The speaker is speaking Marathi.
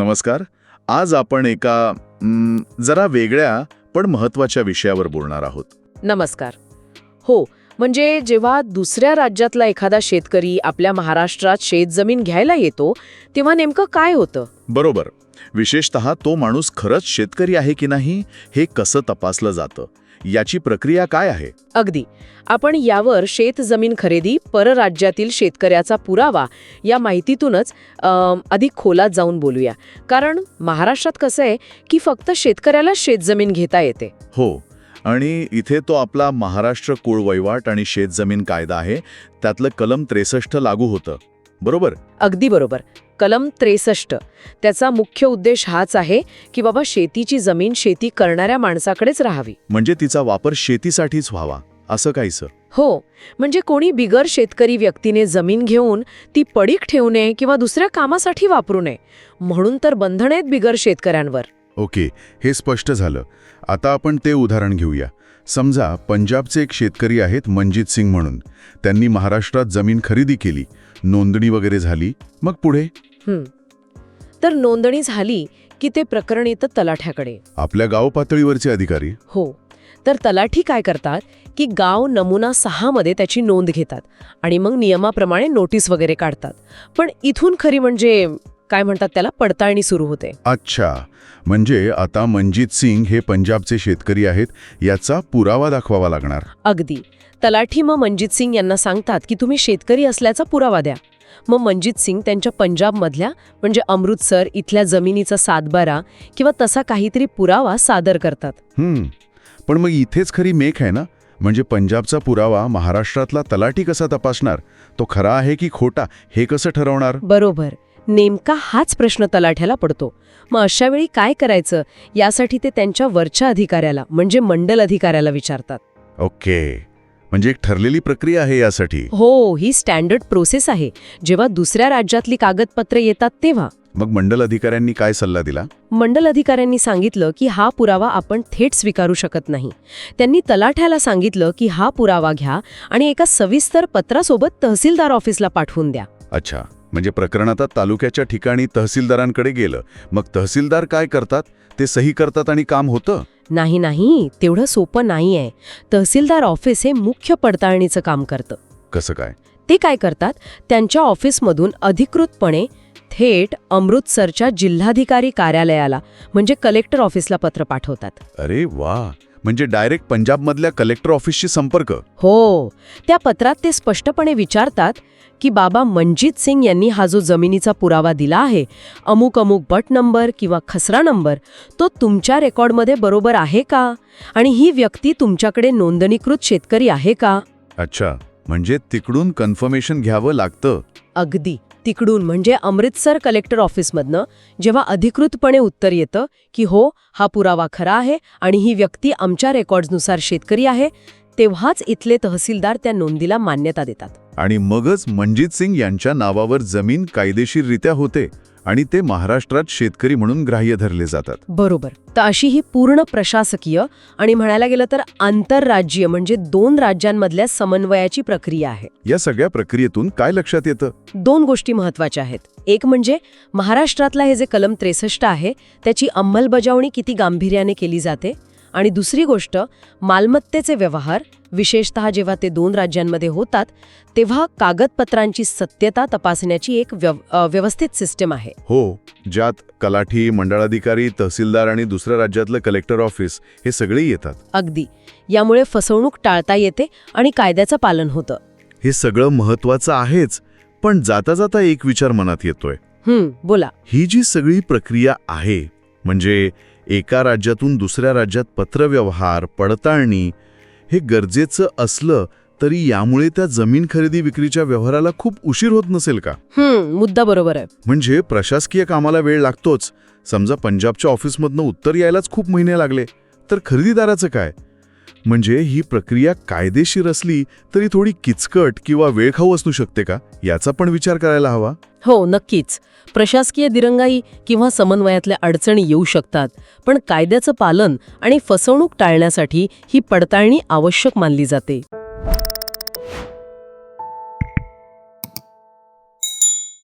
नमस्कार. आज आपण एका जरा वेगळ्या पण महत्त्वाच्या विषयावर बोलणार आहोत. नमस्कार. हो म्हणजे जेव्हा दुसऱ्या राज्यातला एखादा शेतकरी आपल्या महाराष्ट्रात शेतजमीन घ्यायला येतो तेव्हा नेमकं काय होतं? बरोबर. विशेषत तो माणूस खरंच शेतकरी आहे की नाही हे कसं तपासलं जातं? याची प्रक्रिया काय आहे? अगदी. आपण यावर शेतजमीन खरेदी परराज्यातील शेतकऱ्याचा पुरावा या माहितीतूनच अधिक खोलात जाऊन बोलूया. कारण महाराष्ट्रात कसं आहे की फक्त शेतकऱ्याला शेतजमीन घेता येते. हो. आणि इथे तो आपला महाराष्ट्र कुळ वैवाट आणि शेतजमीन कायदा आहे. त्यातलं कलम त्रेसष्ट लागू होतं. बरोबर? अगदी बरोबर. कलम त्रेसष्ट. त्याचा मुख्य उद्देश हाच आहे की बाबा शेतीची जमीन शेती करणाऱ्या माणसाकडेच राहावी. म्हणजे तिचा वापर शेतीसाठीच व्हावा. असं काहीसं हो. म्हणजे कोणी बिगर शेतकरी व्यक्तीने जमीन घेऊन ती पडीक ठेवू नये किंवा दुसऱ्या कामासाठी वापरू नये. म्हणून तर बंधन आहेत बिगर शेतकऱ्यांवर. ओके हे स्पष्ट झालं. आता आपण ते उदाहरण घेऊया. समजा पंजाबचे एक शेतकरी आहेत मनजित सिंग म्हणून. त्यांनी महाराष्ट्रात जमीन खरेदी केली. नोंदणी वगैरे झाली. मग पुढे. तर नोंदणी झाली की ते प्रकरण येतं तलाठ्याकडे. आपल्या गाव पातळीवरचे अधिकारी? हो. तर तलाठी काय करतात की गाव नमुना सहामध्ये त्याची नोंद घेतात आणि मग नियमाप्रमाणे नोटीस वगैरे काढतात. पण इथून खरी म्हणजे काय म्हणतात त्याला? पडताळणी सुरू होते. अच्छा. म्हणजे आता मनजित सिंग हे पंजाबचे शेतकरी आहेत याचा पुरावा दाखवावा लागणार. अगदी. तलाठी मग मनजित सिंग यांना सांगतात की तुम्ही शेतकरी असल्याचा पुरावा द्या. मग मनजित सिंग त्यांच्या पंजाबमधल्या म्हणजे अमृतसर इथल्या जमिनीचा सातबारा किंवा तसा काहीतरी पुरावा सादर करतात. हम्म. पण मग इथेच खरी मेख आहे ना? म्हणजे पंजाबचा पुरावा महाराष्ट्रातला तलाठी कसा तपासणार? तो खरा आहे की खोटा? हे कसं ठरवणार? बरोबर. नेमका हाच प्रश्न तलाठ्याला पडतो. मग अशा वेळी काय करायचं? यासाठी ते त्यांच्या वरच्या अधिकाऱ्याला म्हणजे मंडल अधिकाऱ्याला विचारतात. ओके. म्हणजे एक ठरलेली प्रक्रिया आहे यासाठी? हो ही स्टँडर्ड प्रोसेस आहे. जेव्हा दुसऱ्या राज्यातली कागदपत्रे येतात तेव्हा. मग मंडल अधिकाऱ्यांनी काय सल्ला दिला? मंडल अधिकाऱ्यांनी सांगितलं की हा पुरावा आपण थेट स्वीकारू शकत नाही. त्यांनी तलाठ्याला सांगितलं की हा पुरावा घ्या आणि एका सविस्तर पत्रासोबत तहसीलदार ऑफिसला पाठवून द्या. अच्छा. म्हणजे प्रकरण आता तालुक्याच्या ठिकाणी तहसीलदारांकडे गेलं. मग तहसीलदार काय करतात? ते सही करतात आणि काम होतं? नाही नाही. तेवढं सोपं नाही आहे तहसीलदार ऑफिस हे मुख्य पडताळणीचं काम करतं. कसं काय? ते काय करतात? त्यांच्या ऑफिसमधून अधिकृतपणे थेट अमृतसरच्या जिल्हाधिकारी कार्यालयाला म्हणजे कलेक्टर ऑफिसला पत्र पाठवतात. अरे वा! म्हणजे डायरेक्ट पंजाबमधल्या कलेक्टर ऑफिसशी संपर्क. हो. त्या पत्रात ते स्पष्टपणे विचारतात की बाबा मनजित सिंग यांनी हा जो जमिनीचा पुरावा दिला आहे अमुक अमुक बट नंबर किंवा खसरा नंबर तो तुमच्या रेकॉर्डमध्ये बरोबर आहे का? आणि ही व्यक्ती तुमच्याकडे नोंदणीकृत शेतकरी आहे का? अच्छा. म्हणजे तिकडून कन्फर्मेशन घ्यावं लागतं. अगदी. तिकडून म्हणजे अमृतसर कलेक्टर ऑफिसमधनं जेव्हा अधिकृतपणे उत्तर येतं की हो हा पुरावा खरा आहे आणि ही व्यक्ती आमच्या रेकॉर्ड्सनुसार शेतकरी आहे तेव्हाच इथले तहसीलदार त्या नोंदीला मान्यता देतात. आणि मगच मनजित सिंग यांच्या नावावर जमीन कायदेशीररित्या होते. आणि ते महाराष्ट्रात शेतकरी म्हणून ग्राह्य धरले जातात. बरोबर. तर अशी ही पूर्ण प्रशासकीय आणि म्हणायला गेलं तर आंतरराज्यीय म्हणजे दोन राज्यांमधल्या समन्वयाची प्रक्रिया आहे. या सगळ्या प्रक्रियेतून काय लक्षात येतं? दोन गोष्टी महत्त्वाच्या आहेत. एक म्हणजे महाराष्ट्रातला हे जे कलम त्रेसष्ट आहे त्याची अंमलबजावणी किती गांभीर्याने केली जाते? आणि दुसरी गोष्ट मालमत्तेचे व्यवहार विशेषतः जेव्हा ते दोन राज्यांमध्ये होतात तेव्हा कागदपत्रांची सत्यता तपासण्याची एक व्यव व्यवस्थित सिस्टम आहे. हो ज्यात कलाठी मंडळाधिकारी तहसीलदार आणि दुसऱ्या राज्यातलं कलेक्टर ऑफिस हे सगळे येतात. अगदी. यामुळे फसवणूक टाळता येते आणि कायद्याचं पालन होतं. हे सगळं महत्वाचं आहेच पण जाता जाता एक विचार मनात येतोय. हं, बोला. ही जी सगळी प्रक्रिया आहे म्हणजे एका राज्यातून दुसऱ्या राज्यात पत्रव्यवहार पडताळणी हे गरजेचं असलं तरी यामुळे त्या जमीन खरेदी विक्रीच्या व्यवहाराला खूप उशीर होत नसेल का? मुद्दा बरोबर आहे. म्हणजे प्रशासकीय कामाला वेळ लागतोच. समजा पंजाबच्या ऑफिसमधनं उत्तर यायलाच खूप महिने लागले. तर खरेदीदाराचं काय? म्हणजे ही प्रक्रिया कायदेशीर असली तरी थोडी किचकट किंवा वेळखाऊ असू शकते का? याचा पण विचार करायला हवा. हो नक्कीच. प्रशासकीय दिरंगाई किंवा समन्वयातल्या अडचणी येऊ शकतात पण कायद्याचं पालन आणि फसवणूक टाळण्यासाठी ही पडताळणी आवश्यक मानली जाते.